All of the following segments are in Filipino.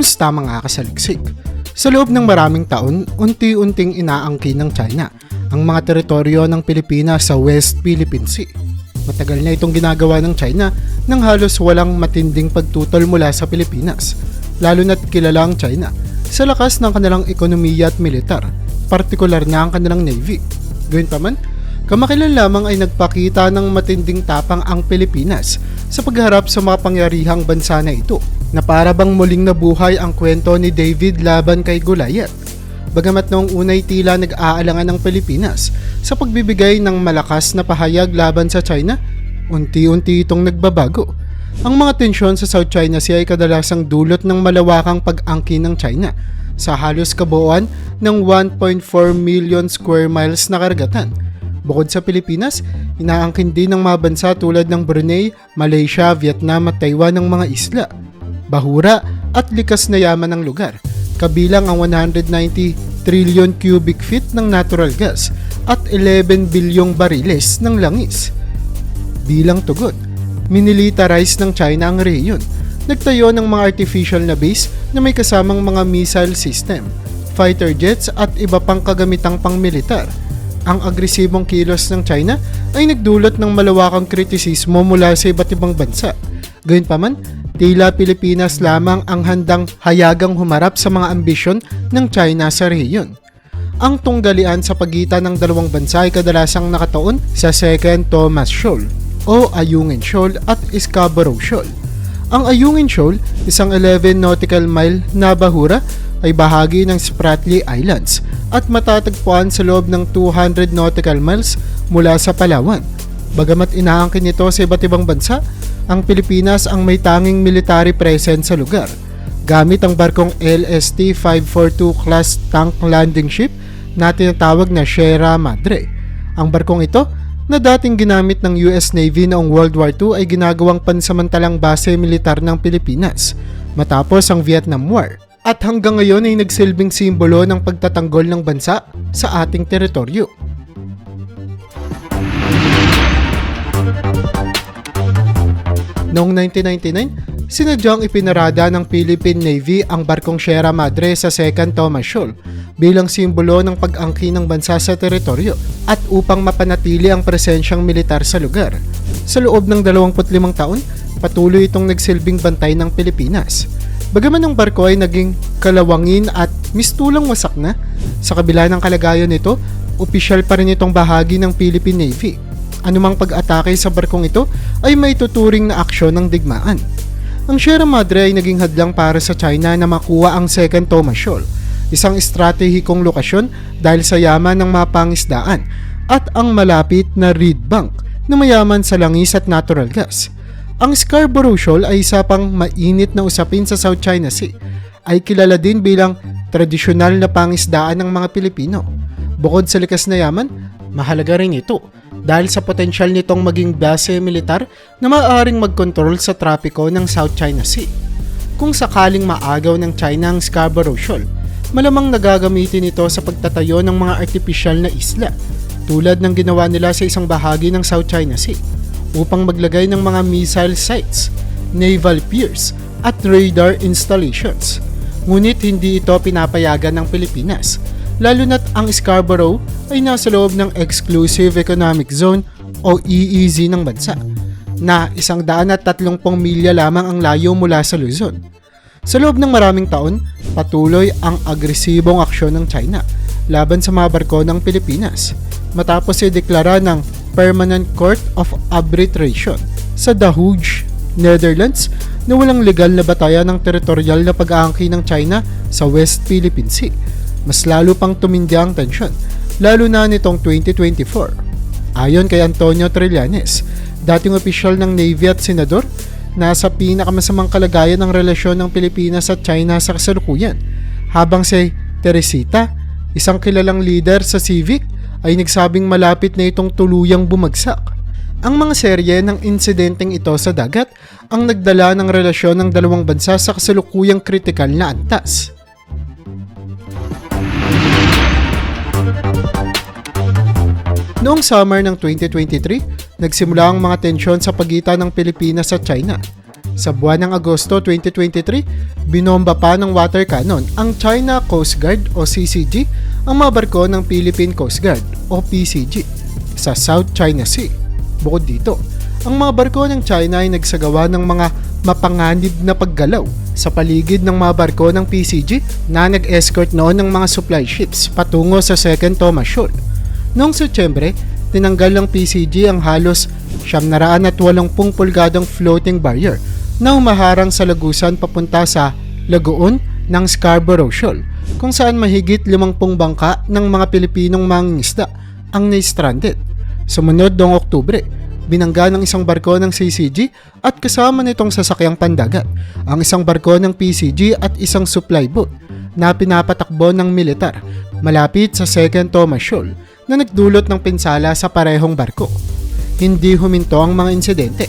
Kumusta mga kasaliksik? Sa loob ng maraming taon, unti-unting inaangkin ng China ang mga teritoryo ng Pilipinas sa West Philippine Sea. Matagal na itong ginagawa ng China nang halos walang matinding pagtutol mula sa Pilipinas, lalo na't kilala ang China sa lakas ng kanilang ekonomiya at militar, partikular na ang kanilang navy. Gayun pa man, Kamakilan lamang ay nagpakita ng matinding tapang ang Pilipinas sa pagharap sa mga pangyarihang bansa na ito na para bang muling nabuhay ang kwento ni David laban kay Goliath. Bagamat noong unay tila nag-aalangan ng Pilipinas sa pagbibigay ng malakas na pahayag laban sa China, unti-unti itong nagbabago. Ang mga tensyon sa South China Sea ay kadalasang dulot ng malawakang pag-angkin ng China sa halos kabuuan ng 1.4 million square miles na karagatan Bukod sa Pilipinas, inaangkin din ng mga bansa tulad ng Brunei, Malaysia, Vietnam at Taiwan ng mga isla, bahura at likas na yaman ng lugar, kabilang ang 190 trillion cubic feet ng natural gas at 11 bilyong bariles ng langis. Bilang tugon, minilitarize ng China ang rehiyon, nagtayo ng mga artificial na base na may kasamang mga missile system, fighter jets at iba pang kagamitang pangmilitar ang agresibong kilos ng China ay nagdulot ng malawakang kritisismo mula sa iba't ibang bansa. Gayunpaman, tila Pilipinas lamang ang handang hayagang humarap sa mga ambisyon ng China sa rehiyon. Ang tunggalian sa pagitan ng dalawang bansa ay kadalasang nakataon sa Second Thomas Shoal o Ayungin Shoal at Scarborough Shoal. Ang Ayungin Shoal, isang 11 nautical mile na bahura ay bahagi ng Spratly Islands at matatagpuan sa loob ng 200 nautical miles mula sa Palawan. Bagamat inaangkin nito sa iba't ibang bansa, ang Pilipinas ang may tanging military presence sa lugar. Gamit ang barkong LST-542 class tank landing ship na tinatawag na Sierra Madre. Ang barkong ito na dating ginamit ng US Navy noong World War II ay ginagawang pansamantalang base militar ng Pilipinas matapos ang Vietnam War at hanggang ngayon ay nagsilbing simbolo ng pagtatanggol ng bansa sa ating teritoryo. Noong 1999, sinadyang ipinarada ng Philippine Navy ang barkong Sierra Madre sa Second Thomas Shoal bilang simbolo ng pag-angkin ng bansa sa teritoryo at upang mapanatili ang presensyang militar sa lugar. Sa loob ng 25 taon, patuloy itong nagsilbing bantay ng Pilipinas Bagaman ang barko ay naging kalawangin at mistulang wasak na, sa kabila ng kalagayan nito, opisyal pa rin itong bahagi ng Philippine Navy. Anumang pag-atake sa barkong ito ay may tuturing na aksyon ng digmaan. Ang Sierra Madre ay naging hadlang para sa China na makuha ang Second Thomas Shoal, isang estratehikong lokasyon dahil sa yaman ng mga pangisdaan at ang malapit na reed bank na mayaman sa langis at natural gas. Ang Scarborough Shoal ay isa pang mainit na usapin sa South China Sea. Ay kilala din bilang tradisyonal na pangisdaan ng mga Pilipino. Bukod sa likas na yaman, mahalaga rin ito dahil sa potensyal nitong maging base militar na maaaring magkontrol sa trapiko ng South China Sea. Kung sakaling maagaw ng China ang Scarborough Shoal, malamang nagagamitin ito sa pagtatayo ng mga artificial na isla tulad ng ginawa nila sa isang bahagi ng South China Sea upang maglagay ng mga missile sites, naval piers at radar installations. Ngunit hindi ito pinapayagan ng Pilipinas, lalo na't ang Scarborough ay nasa loob ng Exclusive Economic Zone o EEZ ng bansa, na isang daan at tatlong milya lamang ang layo mula sa Luzon. Sa loob ng maraming taon, patuloy ang agresibong aksyon ng China laban sa mga barko ng Pilipinas matapos ideklara ng Permanent Court of Arbitration sa The Hague, Netherlands na walang legal na batayan ng teritorial na pag-aangkin ng China sa West Philippine Sea. Mas lalo pang tumindi ang tensyon, lalo na nitong 2024. Ayon kay Antonio Trillanes, dating opisyal ng Navy at Senador, nasa pinakamasamang kalagayan ng relasyon ng Pilipinas at China sa kasalukuyan. Habang si Teresita, isang kilalang leader sa civic, ay nagsabing malapit na itong tuluyang bumagsak. Ang mga serye ng insidenteng ito sa dagat ang nagdala ng relasyon ng dalawang bansa sa kasalukuyang kritikal na antas. Noong summer ng 2023, nagsimula ang mga tensyon sa pagitan ng Pilipinas at China. Sa buwan ng Agosto 2023, binomba pa ng water cannon ang China Coast Guard o CCG ang mga barko ng Philippine Coast Guard o PCG sa South China Sea. Bukod dito, ang mga barko ng China ay nagsagawa ng mga mapanganib na paggalaw sa paligid ng mga barko ng PCG na nag-escort noon ng mga supply ships patungo sa Second Thomas Shoal. Noong Setyembre, tinanggal ng PCG ang halos 780 pulgadong floating barrier na umaharang sa lagusan papunta sa lagoon ng Scarborough Shoal kung saan mahigit 50 bangka ng mga Pilipinong mangingisda ang na-stranded. Sumunod noong Oktubre, binangga ng isang barko ng CCG at kasama nitong sasakyang pandagat ang isang barko ng PCG at isang supply boat na pinapatakbo ng militar malapit sa Second Thomas Shoal na nagdulot ng pinsala sa parehong barko. Hindi huminto ang mga insidente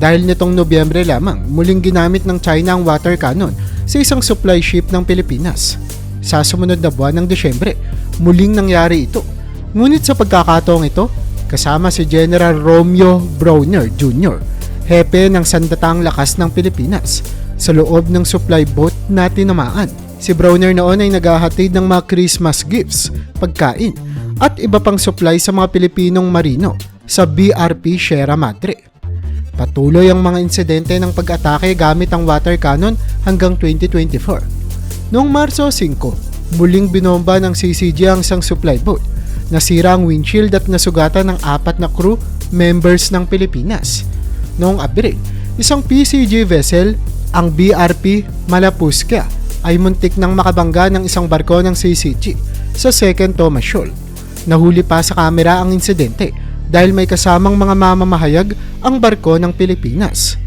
dahil nitong Nobyembre lamang muling ginamit ng China ang water cannon sa isang supply ship ng Pilipinas. Sa sumunod na buwan ng Desyembre, muling nangyari ito. Ngunit sa pagkakataong ito, kasama si General Romeo Browner Jr., hepe ng sandatang lakas ng Pilipinas, sa loob ng supply boat na tinamaan. Si Browner noon ay naghahatid ng mga Christmas gifts, pagkain, at iba pang supply sa mga Pilipinong marino sa BRP Sierra Madre. Patuloy ang mga insidente ng pag-atake gamit ang water cannon hanggang 2024. Noong Marso 5, muling binomba ng CCG ang isang supply boat. Nasira ang windshield at nasugatan ng apat na crew members ng Pilipinas. Noong Abril, isang PCG vessel, ang BRP Malapusca, ay muntik nang makabangga ng isang barko ng CCG sa Second Thomas Shoal. Nahuli pa sa kamera ang insidente dahil may kasamang mga mamamahayag ang barko ng Pilipinas.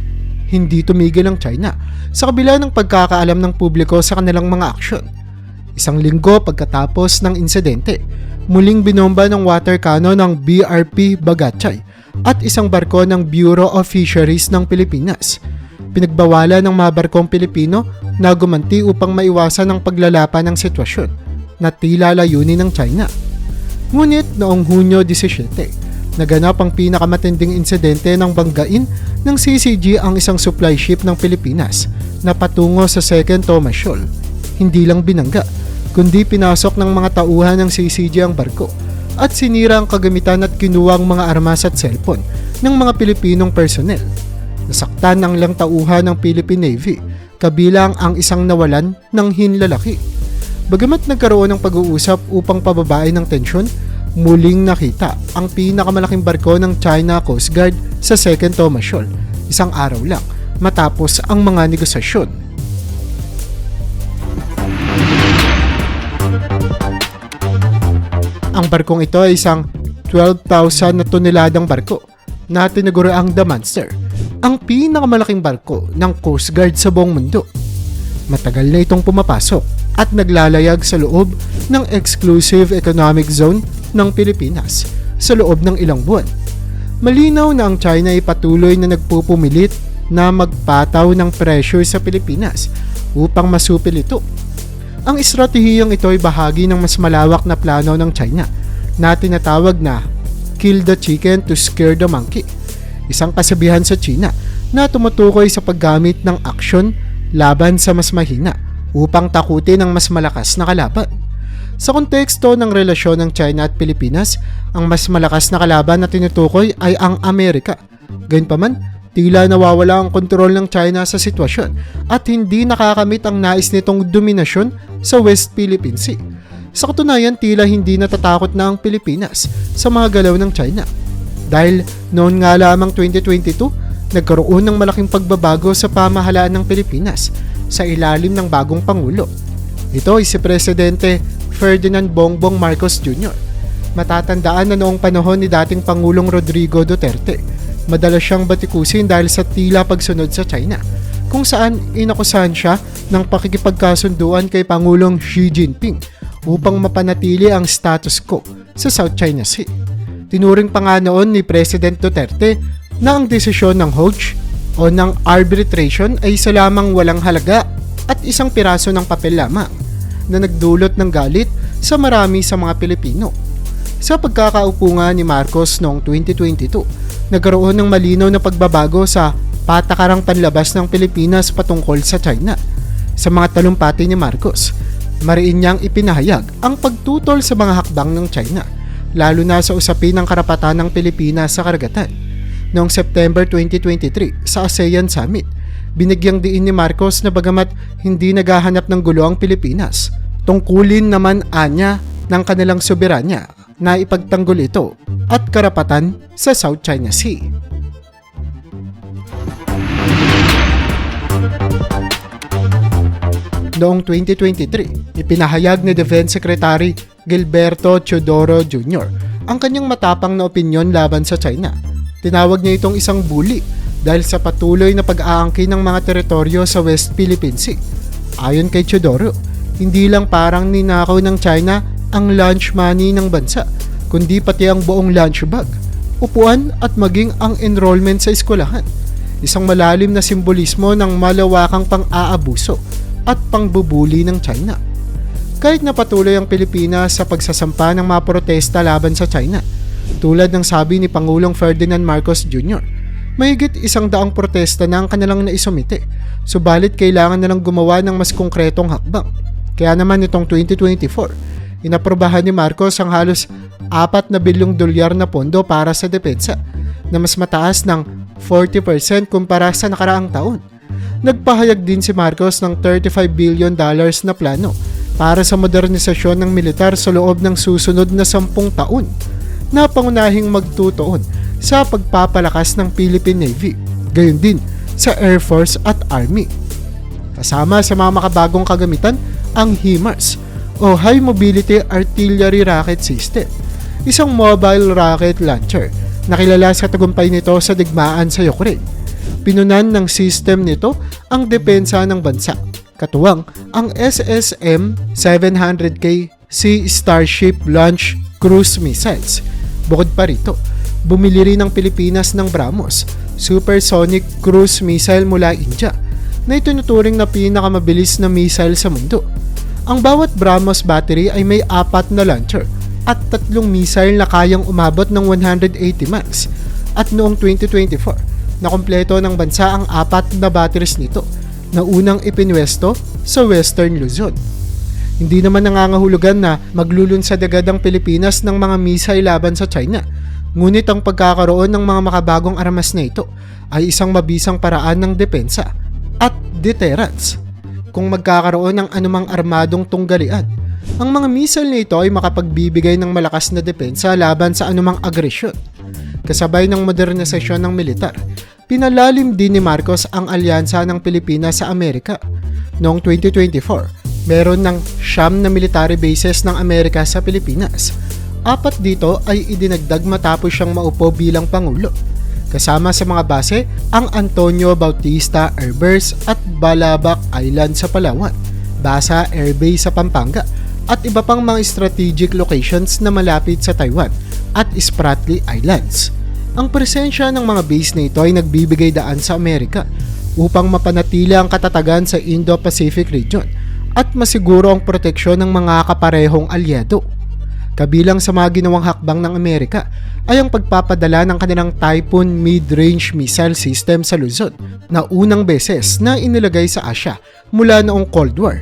Hindi tumigil ang China sa kabila ng pagkakaalam ng publiko sa kanilang mga aksyon. Isang linggo pagkatapos ng insidente, muling binomba ng water cannon ng BRP Bagachay at isang barko ng Bureau of Fisheries ng Pilipinas. Pinagbawalan ng mga barkong Pilipino na gumanti upang maiwasan ang paglalapan ng sitwasyon na tila layunin ng China. Ngunit noong Hunyo 17, naganap ang pinakamatinding insidente ng banggain ng CCG ang isang supply ship ng Pilipinas na patungo sa Second Thomas Shoal. Hindi lang binangga, kundi pinasok ng mga tauhan ng CCG ang barko at sinira ang kagamitan at kinuha ang mga armas at cellphone ng mga Pilipinong personnel. Nasaktan ang lang tauhan ng Philippine Navy, kabilang ang isang nawalan ng hinlalaki. Bagamat nagkaroon ng pag-uusap upang pababain ng tensyon, muling nakita ang pinakamalaking barko ng China Coast Guard sa Second Thomas Shoal, isang araw lang matapos ang mga negosasyon. Ang barkong ito ay isang 12,000 na toneladang barko na tinaguriang The Monster, ang pinakamalaking barko ng Coast Guard sa buong mundo. Matagal na itong pumapasok at naglalayag sa loob ng Exclusive Economic Zone ng Pilipinas sa loob ng ilang buwan. Malinaw na ang China ay patuloy na nagpupumilit na magpataw ng pressure sa Pilipinas upang masupil ito. Ang estratehiyang ito ay bahagi ng mas malawak na plano ng China na tinatawag na Kill the Chicken to Scare the Monkey. Isang kasabihan sa China na tumutukoy sa paggamit ng aksyon laban sa mas mahina upang takutin ang mas malakas na kalaban. Sa konteksto ng relasyon ng China at Pilipinas, ang mas malakas na kalaban na tinutukoy ay ang Amerika. Gayunpaman, tila nawawala ang kontrol ng China sa sitwasyon at hindi nakakamit ang nais nitong dominasyon sa West Philippine Sea. Sa katunayan, tila hindi natatakot na ang Pilipinas sa mga galaw ng China. Dahil noon nga lamang 2022, nagkaroon ng malaking pagbabago sa pamahalaan ng Pilipinas sa ilalim ng bagong Pangulo. Ito ay si Presidente Ferdinand Bongbong Marcos Jr. Matatandaan na noong panahon ni dating Pangulong Rodrigo Duterte, madalas siyang batikusin dahil sa tila pagsunod sa China, kung saan inakusahan siya ng pakikipagkasunduan kay Pangulong Xi Jinping upang mapanatili ang status quo sa South China Sea. Tinuring pa nga noon ni President Duterte na ang desisyon ng Hoge o ng arbitration ay isa lamang walang halaga at isang piraso ng papel lamang na nagdulot ng galit sa marami sa mga Pilipino. Sa pagkakaupo nga ni Marcos noong 2022, nagkaroon ng malinaw na pagbabago sa patakarang panlabas ng Pilipinas patungkol sa China. Sa mga talumpati ni Marcos, mariin niyang ipinahayag ang pagtutol sa mga hakbang ng China, lalo na sa usapin ng karapatan ng Pilipinas sa karagatan. Noong September 2023 sa ASEAN Summit, binigyang diin ni Marcos na bagamat hindi naghahanap ng gulo ang Pilipinas, tungkulin naman anya ng kanilang soberanya na ipagtanggol ito at karapatan sa South China Sea. Noong 2023, ipinahayag ni Defense Secretary Gilberto Teodoro Jr. ang kanyang matapang na opinyon laban sa China. Tinawag niya itong isang bully dahil sa patuloy na pag-aangkin ng mga teritoryo sa West Philippine Sea. Ayon kay Teodoro, hindi lang parang ninakaw ng China ang lunch money ng bansa, kundi pati ang buong lunch bag, upuan at maging ang enrollment sa eskwelahan. Isang malalim na simbolismo ng malawakang pang-aabuso at pangbubuli ng China. Kahit na patuloy ang Pilipinas sa pagsasampa ng mga protesta laban sa China, tulad ng sabi ni Pangulong Ferdinand Marcos Jr., mahigit isang daang protesta na ang kanilang naisumite, subalit kailangan na lang gumawa ng mas konkretong hakbang. Kaya naman itong 2024, inaprobahan ni Marcos ang halos 4 na bilyong dolyar na pondo para sa depensa, na mas mataas ng 40% kumpara sa nakaraang taon. Nagpahayag din si Marcos ng 35 billion dollars na plano para sa modernisasyon ng militar sa loob ng susunod na 10 taon na pangunahing magtutuon sa pagpapalakas ng Philippine Navy, gayon din sa Air Force at Army. Kasama sa mga makabagong kagamitan ang HIMARS o High Mobility Artillery Rocket System, isang mobile rocket launcher na kilala sa tagumpay nito sa digmaan sa Ukraine Pinunan ng system nito ang depensa ng bansa. Katuwang ang SSM 700K Sea Starship Launch Cruise Missiles. Bukod pa rito, bumili rin ng Pilipinas ng BrahMos, supersonic cruise missile mula India, na itinuturing na pinakamabilis na missile sa mundo. Ang bawat BrahMos battery ay may apat na launcher at tatlong missile na kayang umabot ng 180 miles. At noong 2024, na kumpleto ng bansa ang apat na batteries nito na unang ipinwesto sa Western Luzon. Hindi naman nangangahulugan na maglulunsad agad ang Pilipinas ng mga missile laban sa China. Ngunit ang pagkakaroon ng mga makabagong armas na ito ay isang mabisang paraan ng depensa at deterrence. Kung magkakaroon ng anumang armadong tunggalian, ang mga missile na ito ay makapagbibigay ng malakas na depensa laban sa anumang agresyon. Kasabay ng modernisasyon ng militar, Pinalalim din ni Marcos ang alyansa ng Pilipinas sa Amerika. Noong 2024, meron ng siyam na military bases ng Amerika sa Pilipinas. Apat dito ay idinagdag matapos siyang maupo bilang Pangulo. Kasama sa mga base ang Antonio Bautista Air Base at Balabac Island sa Palawan, Basa Air Base sa Pampanga, at iba pang mga strategic locations na malapit sa Taiwan at Spratly Islands. Ang presensya ng mga base na ito ay nagbibigay daan sa Amerika upang mapanatili ang katatagan sa Indo-Pacific region at masiguro ang proteksyon ng mga kaparehong alyado. Kabilang sa mga ginawang hakbang ng Amerika ay ang pagpapadala ng kanilang Typhoon Mid-Range Missile System sa Luzon na unang beses na inilagay sa Asia mula noong Cold War.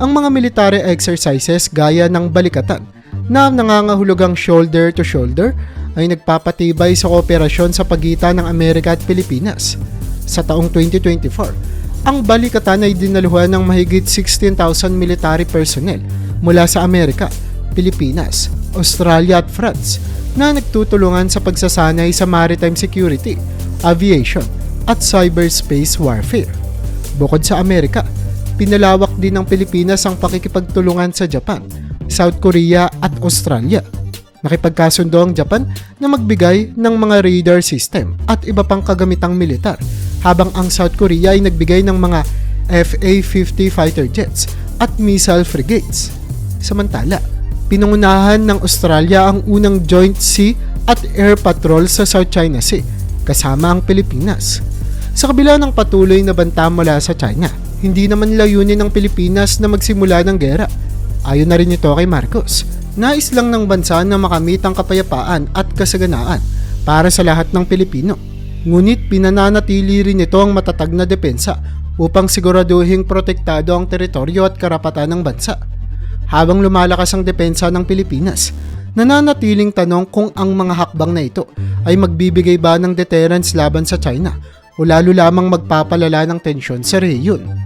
Ang mga military exercises gaya ng balikatan na nangangahulugang shoulder to shoulder ay nagpapatibay sa kooperasyon sa pagitan ng Amerika at Pilipinas. Sa taong 2024, ang balikatan ay dinaluhan ng mahigit 16,000 military personnel mula sa Amerika, Pilipinas, Australia at France na nagtutulungan sa pagsasanay sa maritime security, aviation at cyberspace warfare. Bukod sa Amerika, pinalawak din ng Pilipinas ang pakikipagtulungan sa Japan, South Korea at Australia Nakipagkasundo ang Japan na magbigay ng mga radar system at iba pang kagamitang militar habang ang South Korea ay nagbigay ng mga FA-50 fighter jets at missile frigates. Samantala, pinungunahan ng Australia ang unang Joint Sea at Air Patrol sa South China Sea kasama ang Pilipinas. Sa kabila ng patuloy na banta mula sa China, hindi naman layunin ng Pilipinas na magsimula ng gera. Ayon na rin ito kay Marcos Nais lang ng bansa na makamit ang kapayapaan at kasaganaan para sa lahat ng Pilipino. Ngunit pinananatili rin ito ang matatag na depensa upang siguraduhing protektado ang teritoryo at karapatan ng bansa. Habang lumalakas ang depensa ng Pilipinas, nananatiling tanong kung ang mga hakbang na ito ay magbibigay ba ng deterrence laban sa China o lalo lamang magpapalala ng tensyon sa rehiyon.